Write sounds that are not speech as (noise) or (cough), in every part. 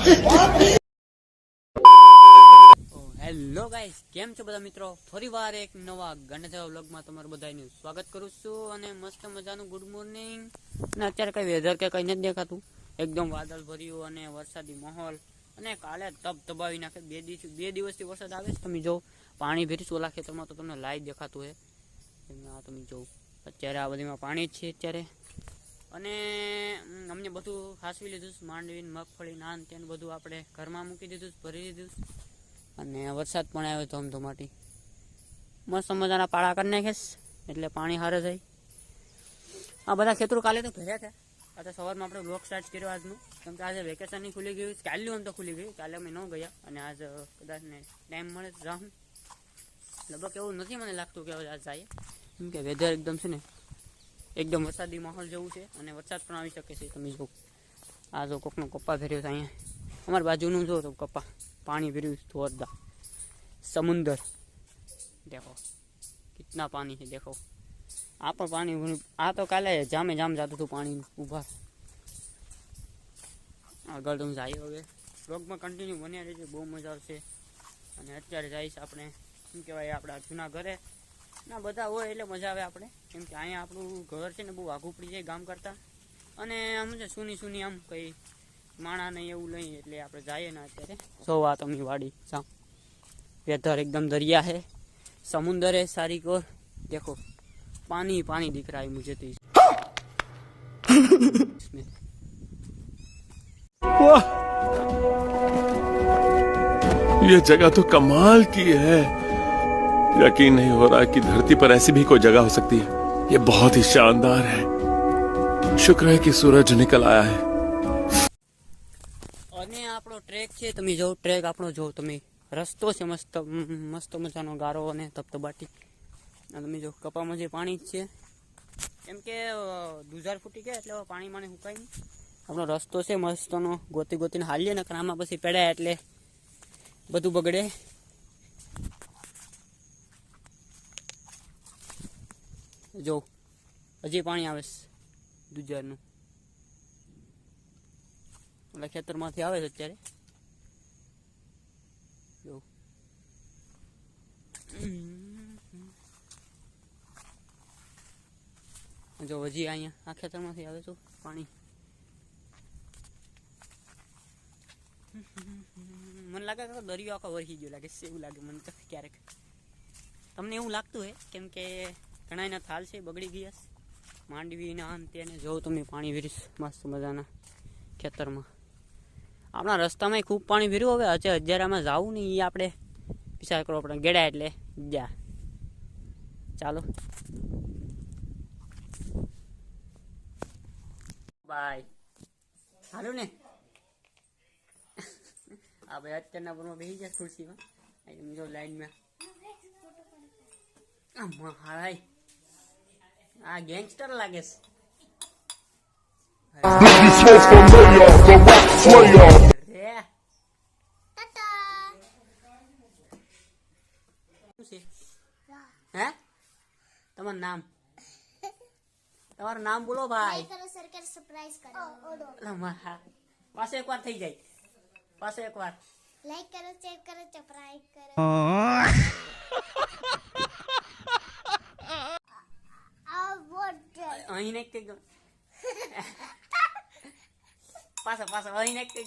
Hello guys, કેમ છો બધા મિત્રો? ફરીવાર એક નવા ગણેશ વ્લોગમાં તમારું બધાનું સ્વાગત કરું છું અને મસ્ત મજાનું ગુડ મોર્નિંગ અને અત્યારે કઈ વેધર કે કઈ નથી દેખાતું. એકદમ વાદળ ભર્યું અને વરસાદી માહોલ. અને કાલે તબ તબાવી નાખે. બે દિવસ બે દિવસથી વરસાદ આવે છે. તમે જો, પાણી ભેરી ઓલા ખેતરમાં તો તમને લાઈવ દેખાતું હે. આ તમે જો, અત્યારે આ બધીમાં પાણી જ છે અત્યારે. અને અમને બધું હાસવી લીધું માંડવી મગફળી, નાન, તેનું બધું આપણે ઘરમાં મૂકી દીધું ભરી દીધું અને વરસાદ પણ આવ્યો ધમધમાટી. મસ્ત મજાના પાળા કરી નાખીશ એટલે પાણી હારે થઈ આ બધા ખેતરો કાલે તો ભર્યા હતા આ તો સવારમાં આપણે બ્લોક સ્ટાર્ટ કર્યો આજનું. કેમ કે આજે વેકેશન નહીં ખુલી ગયું કાલે એમ તો ખુલી ગયું કાલે અમે ન ગયા. અને આજ કદાચ ને ટાઈમ મળે તો જાઉં લગભગ એવું નથી મને લાગતું કે આજ જાય કેમ કે વેધર એકદમ છે ને એકદમ વરસાદી માહોલ જેવું છે અને વરસાદ પણ આવી શકે છે તમે જો. આ જો કોકનો કપ્પા ભર્યો છે અહીંયા. અમારી બાજુનું જો તો કપ્પા. પાણી ફેર્યું જોરદાર. સમુંદર. દેખો. કેટલા પાણી છે દેખો. આ પણ પાણી આ તો કાલે જામે જામ જતું હતું પાણી ઊભા. આગળ તમે જાય હવે. બ્લોગમાં કન્ટિન્યુ બન્યા રહેજો. બહુ મજા આવશે. અને અત્યારે જઈશ આપણે. શું કહેવાય? આપણા જૂના ઘરે. ના બધા હોય એટલે મજા આવે આપણે કેમ કે અહીંયા આપણું ઘર છે ને બહુ આઘું પડી જાય ગામ કરતાં અને આમ છે સુની સુની આમ કંઈ માણા નહીં એવું લઈ એટલે આપણે જઈએ ને અત્યારે સો આ તમે વાડી સામ વેધર એકદમ દરિયા है समुंदर है सारी को देखो पानी पानी दिख रहा है मुझे तो इसमें वाह ये जगह तो कमाल की है यकीन नहीं हो रहा कि धरती पर ऐसी भी कोई जगह हो सकती है ये बहुत ही शानदार है शुक्र है कि सूरज निकल आया है અને આપણો ટ્રેક છે તમે જો ટ્રેક આપણો જો તમે રસ્તો છે મસ્ત મ- મસ્ત મજાનો ગારો અને ધબધબાટી અને તમે જો કપામાં જે પાણી જ છે કેમ કે અ, દુધાર ફૂટી ગયા એટલે હવે પાણી માને સુકાય નહીં આપણો રસ્તો છે મસ્તનો ગોતી ગોતીને હાલીએ ને આમાં પછી પેડાય એટલે બધું બગડે જો, હજી પાણી આવે છે દુજારનું ઓલા ખેતરમાંથી આવે છે અત્યારે. જો. જો, હજી અહીંયા, આ ખેતરમાંથી આવે છે પાણી. મને લાગે કે દરિયો આખો વરસી ગયો લાગે છે, એવું લાગે મને તો ક્યારેક. તમને એવું લાગતું હોય, કેમ કે ઘણા એના થાલ છે, બગડી ગયા છે. અંતે તેને જો તમે પાણી વીરીશ મસ્ત મજાના ખેતરમાં. આપણા રસ્તામાં ખૂબ પાણી ભીર્યું હવે. હજે હજારામાં જવું નહીં એ આપણે વિચાર કરો આપણે ગેડા એટલે. જા. ચાલો. બાય. હાલો ને. આ ભાઈ અત્યારના પરમાં બેસી જાય ખુરશીમાં. જો લાઈનમાં. આમાં હાય. આ ગેંગસ્ટર લાગે છે. હે? તમારું નામ? તમારું નામ બોલો ભાઈ. મારા. પાછો એક વાર થઈ જાય. પાછો એક વાર લાઈક કરો શેર કરો સરપ્રાઈઝ કરો આ વોટ અહીં ને કઈ પાછો પાછો અહીં ને કઈ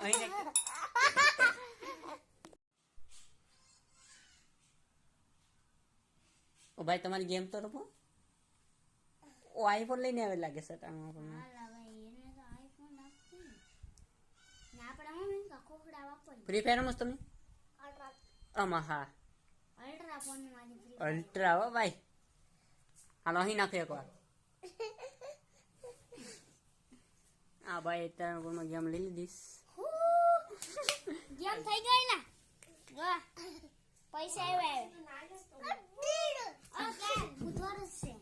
અહીં ને ઓ ભાઈ તમારી ગેમ તો રમો ઓ આઈફોન લઈને આવે લાગે છે ટાણું આપણને. ના પણ મમ્મી કકોડા વાપરી ફ્રી ફાયર રમો છો તમે અલ્ટ્રા આમાં હા અલ્ટ્રા ફોનમાંથી ફ્રી અલ્ટ્રા હો ભાઈ હાલો અહીં નાખો એક વાર હા ભાઈ અત્યારે કોઈમાં ગેમ લઈ લીધીશ ગેમ થઈ ગઈ ને વાહ પૈસા આવ્યા ઓકે બુધવાર જ છે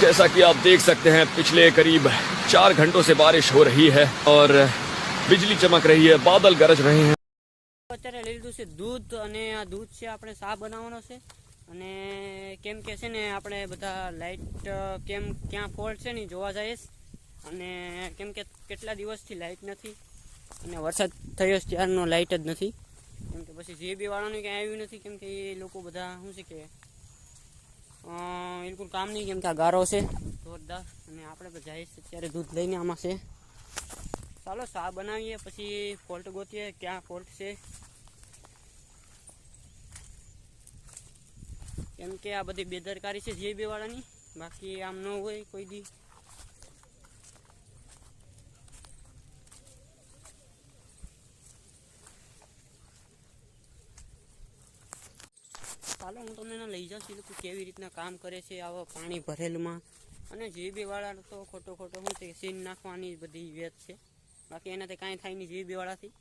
जैसा कि आप देख सकते हैं पिछले करीब चार घंटों से बारिश हो रही है और बिजली चमक रही है बादल गरज रहे हैं અત્યારે લઈ લીધું છે? દૂધ અને આ દૂધ છે આપણે શા બનાવવાનો છે. અને કેમ કે છે ને, આપણે બધા લાઈટ કેમ ક્યાં ફોલ્ટ છે ને જોવા જઈશ અને કેમ કે કેટલા દિવસથી લાઇટ નથી અને વરસાદ થયો છે ત્યારનો લાઇટ જ નથી. કેમ કે પછી જે બી વાળાનું ક્યાંય આવ્યું નથી, કેમ કે એ લોકો બધા શું છે કે બિલકુલ કામ નહીં, કેમ કે આ ગારો છે. જોરદાર. અને આપણે જઈએ અત્યારે દૂધ લઈને આમાં છે. ચાલો શા બનાવીએ, પછી ફોલ્ટ ગોતીએ, ક્યાં ફોલ્ટ છે. કેમ કે આ બધી બેદરકારી છે જે બેવાળાની બાકી આમ ન હોય કોઈ દી. ચાલો હું તમને લઈ જાઉં છું. કે કેવી રીતના કામ કરે છે, આવા પાણી ભરેલમાં. અને જે બી વાળા તો ખોટો ખોટો શું છે સીન નાખવાની બધી વેત છે. બાકી એનાથી કાંઈ થાય નહીં, જે બી વાળાથી.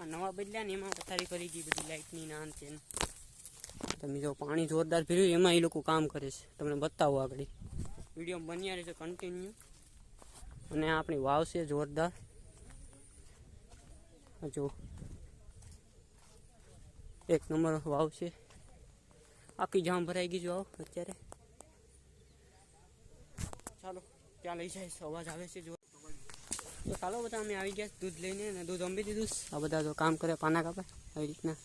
આ નવા બદલ્યા ને એમાં પથારી કરી ગઈ બધી લાઇટની નાન છે. તમે જો પાણી જોરદાર ફેર્યું એમાં એ લોકો કામ કરે છે. તમને બતાવો આગળ. વીડિયો બન્યા રહેશે કન્ટિન્યુ અને આપણી વાવ છે જોરદાર. જો. એક નંબર વાવ છે. આખી જામ ભરાઈ ગઈ જો આવો અત્યારે. ચાલો, ત્યાં લઈ જાય, અવાજ આવે છે જો ચાલો બધા અમે આવી ગયા દૂધ લઈને દૂધ અંબી દીધું આ બધા જો કામ કરે પાના કાપે આવી રીતના.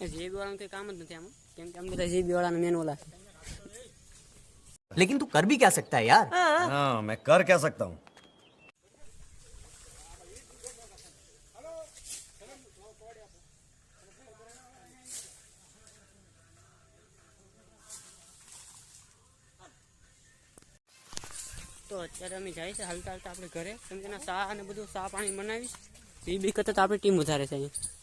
જેબી વાળાનું કંઈ કામ જ નથી આમાં કેમ કે અમે બધા જેબી વાળાના મેન ઓલા છે लेकिन तू कर भी क्या सकता है यार हाँ मैं कर क्या सकता हूँ તો અત્યારે અમે જાય છે હાલતા હાલતા આપણે ઘરે કેમ કે એના સા અને બધું સા પાણી બનાવીશ એ બી કરતા તો આપણી ટીમ વધારે છે અહીંયા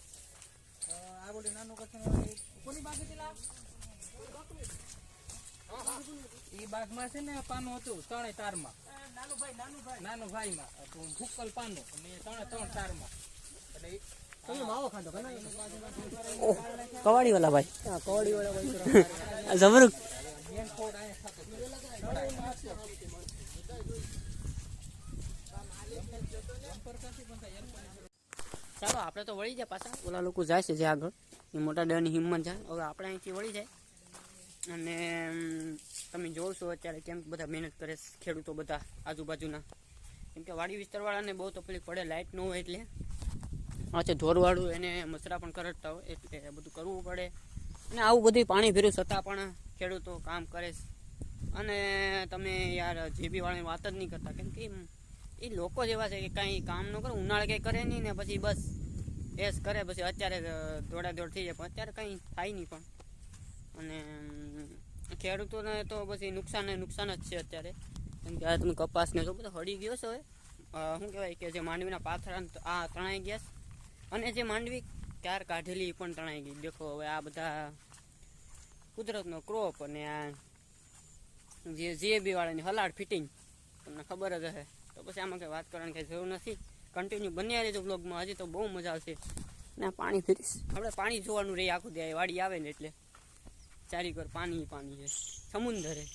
ઈ બાગમાં છે ને પાનું હતું ત્રણે તારમાં. નાનું ભાઈ માં ભૂકલ પાનું. અને ત્રણે ત્રણ તારમાં. એટલે કવાડી વાળા ભાઈ. કવાડી વાળા જબરું ચાલો આપણે તો વળી જાય પાછા. ઓલા લોકો જાય છે જે આગળ. એ મોટા ડરની હિંમત છે. હવે આપણે અહીંથી વળી જાય. અને તમે તમે જોશો અત્યારે કેમ બધા મહેનત કરે ખેડૂતો બધા આજુબાજુના. કેમ કે વાડી વિસ્તારવાળાને બહુ તકલીફ પડે, લાઇટ ન હોય એટલે. આ છે ઢોરવાળું એને મસરા પણ કરડતા હોય એટલે બધું કરવું પડે. અને આવું બધું પાણી ભેરું છતાં પણ ખેડૂતો કામ કરે છે. અને તમે યાર જેબીવાળાની વાત જ નહીં કરતા. કેમ કે એ લોકો જેવા છે કે કાંઈ કામ ન કરે, ઉનાળે કંઈ કરે નહીં ને પછી બસ. એસ કરે, પછી અત્યારે દોડા દોડ થઈ જાય, પણ અત્યારે કંઈ થાય નહીં પણ. અને ખેડૂતોને તો પછી નુકસાન નુકસાન જ છે અત્યારે. કેમ કે આ તમે કપાસ ને તો બધો હળી ગયો છે હવે. શું કહેવાય કે જે માંડવીના પાથરા આ તણાઈ ગયા અને જે માંડવી ક્યાર કાઢેલી પણ તણાઈ ગઈ. દેખો હવે આ બધા કુદરતનો ક્રોપ અને આ જે જે બી વાળાની હલાડ ફિટિંગ, તમને ખબર જ હશે. તો પછી આમાં કંઈ વાત કરવાની કંઈ જરૂર નથી. કન્ટિન્યુ બન્યા રહેજો બ્લોગમાં હજી તો બહુ મજા આવશે. ને પાણી ફેરીશ આપણે પાણી જોવાનું રહે આખું દે વાડી આવે ને એટલે. ચારી પાણી પાણી છે. સમુદ્ર હે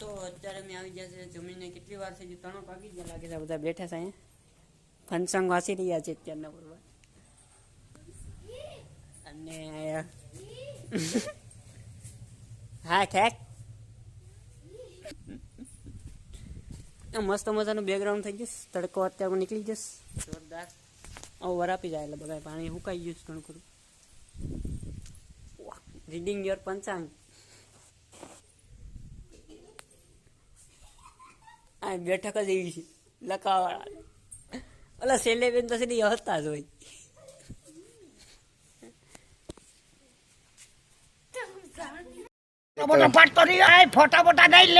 તો અત્યારે મેં આવી ગયા છે જમીને કેટલી વાર થઈ ગઈ ત્રણ પાકી ગયા લાગે છે આ બધા બેઠા છે ફનસંગ વાસી રહ્યા છે અત્યારના બરોબર અને હા, ઠેક. મસ્ત મજાનું બેકગ્રાઉન્ડ થઈ જશે તડકો અત્યારે નીકળી જશે જોરદાર. હવે વરાપી જાય એટલે બધા પાણી સુકાઈ ગયું ઘણું ખરું રીડિંગ યોર પંચાંગ. આ બેઠક જ એવી છે. લકાવાળા ઓલા સેલે બેન તો સીધી હતા જ હોય મોટો પાડતો નહીં આય ફોટા ફોટા નહીં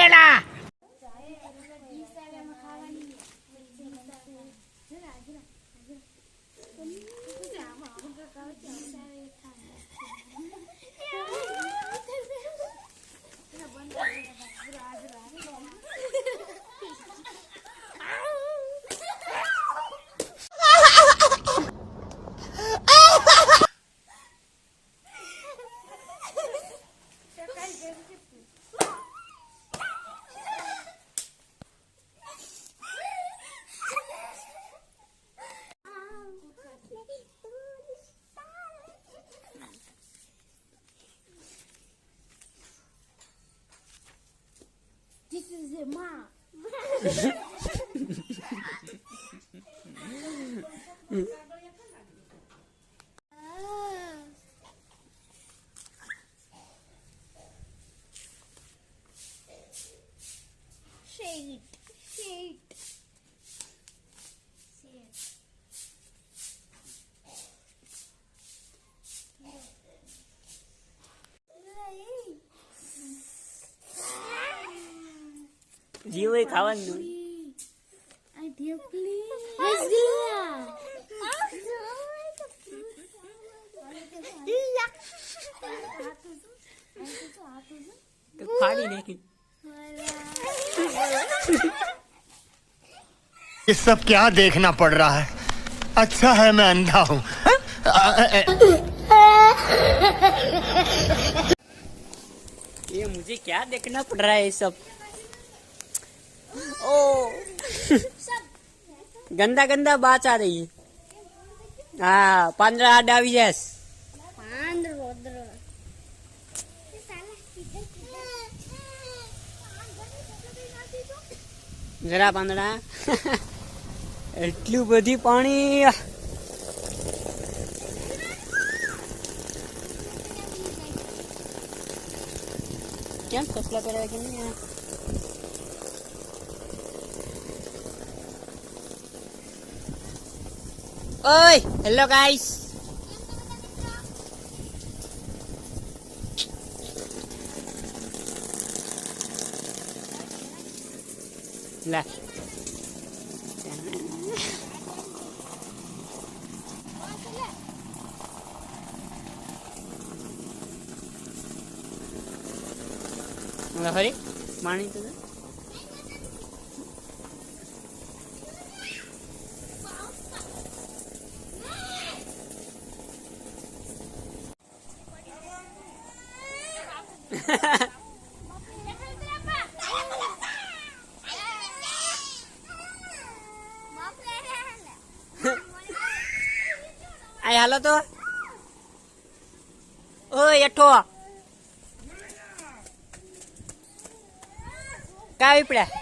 什么 (laughs) જીવ હોય ખાવાનું I dear please. Let's do તો ફાડી નાખી ये सब क्या देखना पड़ रहा है अच्छा है मैं अंधा हूँ ये मुझे क्या देखना पड़ रहा है ये सब ओ गंदा गंदा बात आ रही है हाँ पंद्रह आड આવી જશ પાંદ રોદ્ર જરા પાંદડા એટલું બધી પાણી કેમ કસલા પહેરાવે કે નહીં Oi! Hello guys! La. Hurry, money to. (laughs) આય હાલો તો. ઓય એઠો કા વિપડ્યા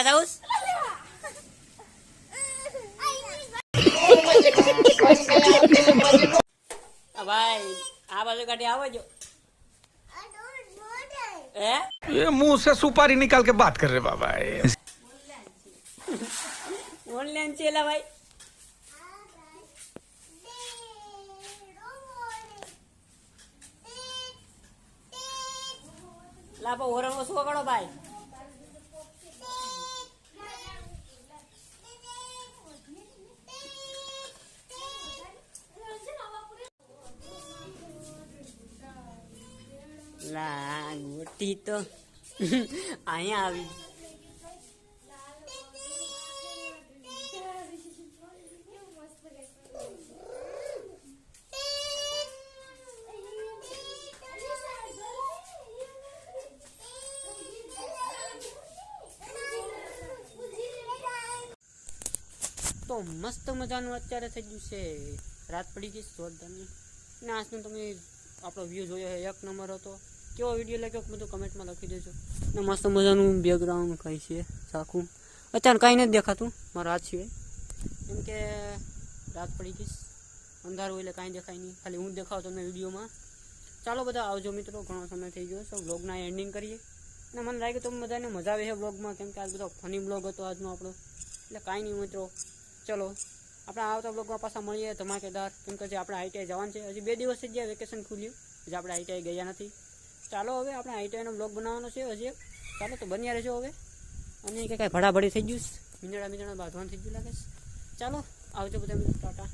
ઓય કા જાઉસ આ ભાઈ આ બાજુ કાઢી આવો જો હે ये मुंह से सुपारी निकाल के बात कर रहे बाबा ये ઓનલાઈન છે એલા ભાઈ લાપો ઓરંગો શું કરો ભાઈ ગોટી તો અહીંયા આવી. તો મસ્ત મજાનું અત્યારે થઈ ગયું છે. રાત પડી ગઈ જોરદારની અને આજનો તમે આપણો વ્યૂ જોયો એક નંબર હતો. કેવો વીડિયો લાગ્યો બધું કમેન્ટમાં લખી દેજો. ને મસ્ત મજાનું બેકગ્રાઉન્ડ કઈ છે સાખું અત્યારે કાંઈ નથી દેખાતું, મારા હાથ સિવાય કેમ કે રાત પડી ગઈ. અંધારું એટલે કાંઈ દેખાય નહીં. ખાલી હું જ દેખાવ તમને વિડીયોમાં ચાલો બધા આવજો મિત્રો, ઘણો સમય થઈ ગયો છે. વ્લોગના એન્ડિંગ કરીએ. અને મને લાગ્યું તમને બધાને મજા આવે છે બ્લોગમાં કેમ કે આજ બધો ફની બ્લોગ હતો આજનો આપણો. એટલે કાંઈ નહીં મિત્રો. ચલો, આપણે આવતા બ્લોગમાં પાછા મળીએ. ધમાકેદાર કેમ કે જે આપણે આઈટીઆઈ જવાનું છે. હજી બે દિવસ જ જ્યાં વેકેશન ખુલ્યું. હજી આપણે આઈટીઆઈ ગયા નથી. ચાલો હવે આપણે આઈટીઆઈનો બ્લોગ બનાવવાનો છે, હજી ચાલો તો બન્યા રહેજો હવે. અને કે કાંઈ ભડાભડી થઈ ગયું મીંદડા મીંદડા બાંધવાનું થઈ ગયું લાગે ચાલો, આવજો બધા ટાટા.